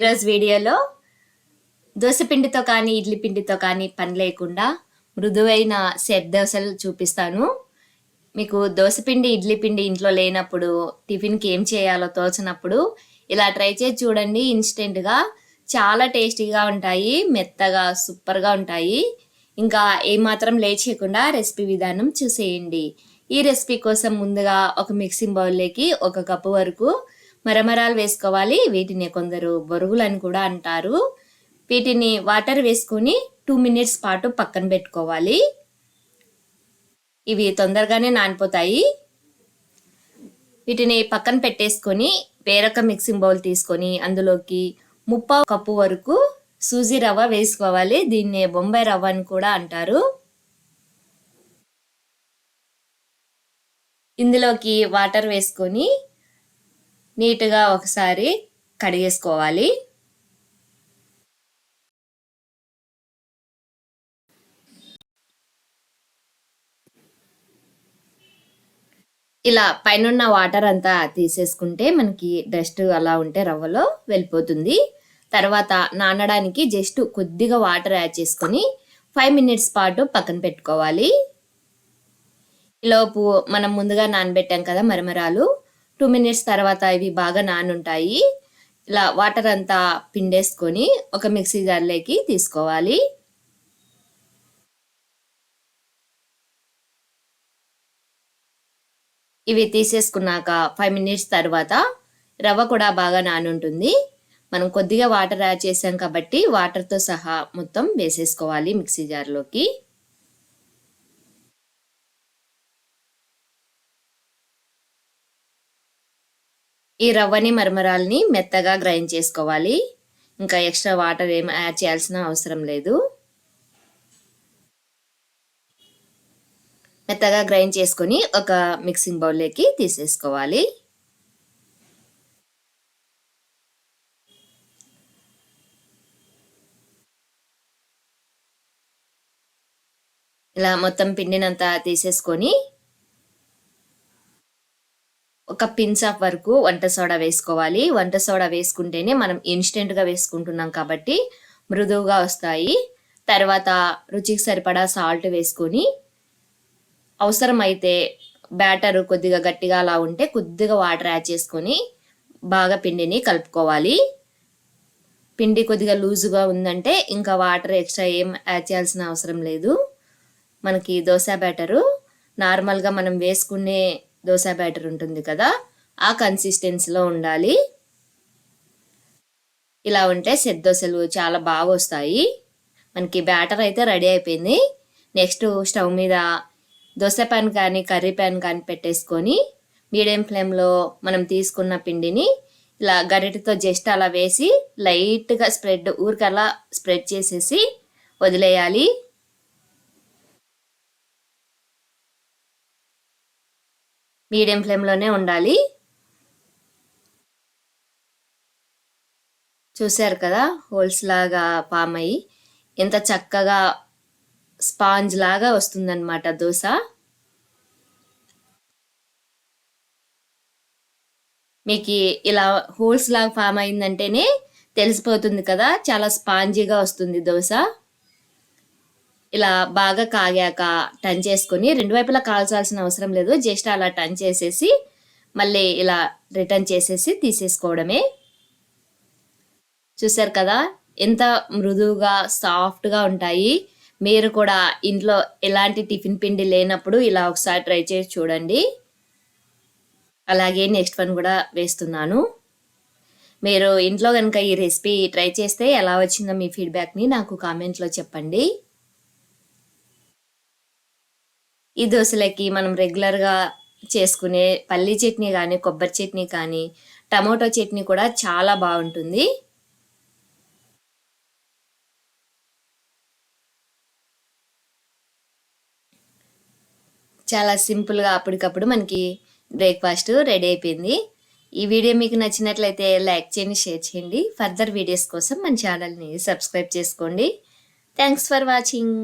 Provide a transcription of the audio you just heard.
ఈరోజు వీడియోలో దోశ పిండితో కానీ ఇడ్లీ పిండితో కానీ పని లేకుండా మృదువైన సెట్ దోశలు చూపిస్తాను. మీకు దోశపిండి ఇడ్లీ పిండి ఇంట్లో లేనప్పుడు టిఫిన్కి ఏం చేయాలో తోచినప్పుడు ఇలా ట్రై చేసి చూడండి. ఇన్స్టెంట్గా చాలా టేస్టీగా ఉంటాయి మెత్తగా సూపర్గా ఉంటాయి. ఇంకా ఏమాత్రం లేచేయకుండా రెసిపీ విధానం చూసేయండి. ఈ రెసిపీ కోసం ముందుగా ఒక మిక్సింగ్ బౌల్లోకి ఒక కప్పు వరకు మరమరాలు వేసుకోవాలి. వీటిని కొందరు బొరుగులు అని కూడా అంటారు. వీటిని వాటర్ వేసుకొని టూ మినిట్స్ పాటు పక్కన పెట్టుకోవాలి. ఇవి తొందరగానే నానిపోతాయి. వీటిని పక్కన పెట్టేసుకొని వేరొక మిక్సింగ్ బౌల్ తీసుకొని అందులోకి ముప్పావు కప్పు వరకు సూజీ రవ్వ వేసుకోవాలి. దీన్ని బొంబాయి రవ్వ అని కూడా అంటారు. ఇందులోకి వాటర్ వేసుకొని నీట్గా ఒకసారి కడిగేసుకోవాలి. ఇలా పైన వాటర్ అంతా తీసేసుకుంటే మనకి డస్ట్ అలా ఉంటే రవ్వలో వెళ్ళిపోతుంది. తర్వాత నానడానికి జస్ట్ కొద్దిగా వాటర్ యాడ్ చేసుకొని ఫైవ్ మినిట్స్ పాటు పక్కన పెట్టుకోవాలి. లోపు మనం ముందుగా నానబెట్టాం కదా మరమరాలు. టూ మినిట్స్ తర్వాత ఇవి బాగా నానుంటాయి. ఇలా వాటర్ అంతా పిండేసుకొని ఒక మిక్సీ జార్లోకి తీసుకోవాలి. ఇవి తీసేసుకున్నాక ఫైవ్ మినిట్స్ తర్వాత రవ్వ కూడా బాగా నానుంటుంది. మనం కొద్దిగా వాటర్ యాడ్ చేసాం కాబట్టి వాటర్తో సహా మొత్తం వేసేసుకోవాలి మిక్సీ జార్లోకి. ఈ రవ్వని మరమరాల్ని మెత్తగా గ్రైండ్ చేసుకోవాలి. ఇంకా ఎక్స్ట్రా వాటర్ ఏం యాడ్ చేయాల్సిన అవసరం లేదు. మెత్తగా గ్రైండ్ చేసుకొని ఒక మిక్సింగ్ బౌల్లోకి తీసేసుకోవాలి. ఇలా మొత్తం పిండినంతా తీసేసుకొని ఒక పిన్స్ ఆఫ్ వరకు వంట సోడా వేసుకోవాలి. వంట సోడా వేసుకుంటేనే మనం ఇన్స్టెంట్గా వేసుకుంటున్నాం కాబట్టి మృదువుగా వస్తాయి. తర్వాత రుచికి సరిపడా సాల్ట్ వేసుకొని అవసరమైతే బ్యాటర్ కొద్దిగా గట్టిగా అలా ఉంటే కొద్దిగా వాటర్ యాడ్ చేసుకొని బాగా పిండిని కలుపుకోవాలి. పిండి కొద్దిగా లూజుగా ఉందంటే ఇంకా వాటర్ ఎక్స్ట్రా ఏం యాడ్ చేయాల్సిన అవసరం లేదు. మనకి దోశ బ్యాటరు నార్మల్గా మనం వేసుకునే దోశ బ్యాటర్ ఉంటుంది కదా ఆ కన్సిస్టెన్సీలో ఉండాలి. ఇలా ఉంటే సెట్ దోశలు చాలా బాగా వస్తాయి. మనకి బ్యాటర్ అయితే రెడీ అయిపోయింది. నెక్స్ట్ స్టవ్ మీద దోశ ప్యాన్ కానీ కర్రీ ప్యాన్ కానీ పెట్టేసుకొని మీడియం ఫ్లేమ్లో మనం తీసుకున్న పిండిని ఇలా గరిటతో జస్ట్ అలా వేసి లైట్గా స్ప్రెడ్ ఊరికలా స్ప్రెడ్ చేసేసి వదిలేయాలి. మీడియం ఫ్లేమ్లోనే ఉండాలి. చూశారు కదా హోల్స్ లాగా పామ్ అయ్యి ఎంత చక్కగా స్పాంజ్ లాగా వస్తుందన్నమాట దోశ. మీకు ఇలా హోల్స్ లాగా ఫామ్ అయిందంటేనే తెలిసిపోతుంది కదా చాలా స్పాంజీగా వస్తుంది దోశ. ఇలా బాగా కాగాక టన్ చేసుకొని రెండు వైపులా కాల్చాల్సిన అవసరం లేదు. జస్ట్ అలా టన్ చేసేసి మళ్ళీ ఇలా రిటర్న్ చేసేసి తీసేసుకోవడమే. చూసారు కదా? ఎంత మృదువుగా సాఫ్ట్గా ఉంటాయి. మీరు కూడా ఇంట్లో ఎలాంటి టిఫిన్ పిండి లేనప్పుడు ఇలా ఒకసారి ట్రై చేసి చూడండి. అలాగే నెక్స్ట్ వన్ కూడా వేస్తున్నాను. మీరు ఇంట్లో కనుక ఈ రెసిపీ ట్రై చేస్తే ఎలా వచ్చిందో మీ ఫీడ్బ్యాక్ని నాకు కామెంట్లో చెప్పండి. ఈ దోశలకి మనం రెగ్యులర్గా చేసుకునే పల్లీ చట్నీ కానీ కొబ్బరి చట్నీ కానీ టమాటో చట్నీ కూడా చాలా బాగుంటుంది. చాలా సింపుల్గా అప్పటికప్పుడు మనకి బ్రేక్ఫాస్ట్ రెడీ అయిపోయింది. ఈ వీడియో మీకు నచ్చినట్లయితే లైక్ చేయండి షేర్ చేయండి. ఫర్దర్ వీడియోస్ కోసం మన ఛానల్ని సబ్స్క్రైబ్ చేసుకోండి. Thanks for watching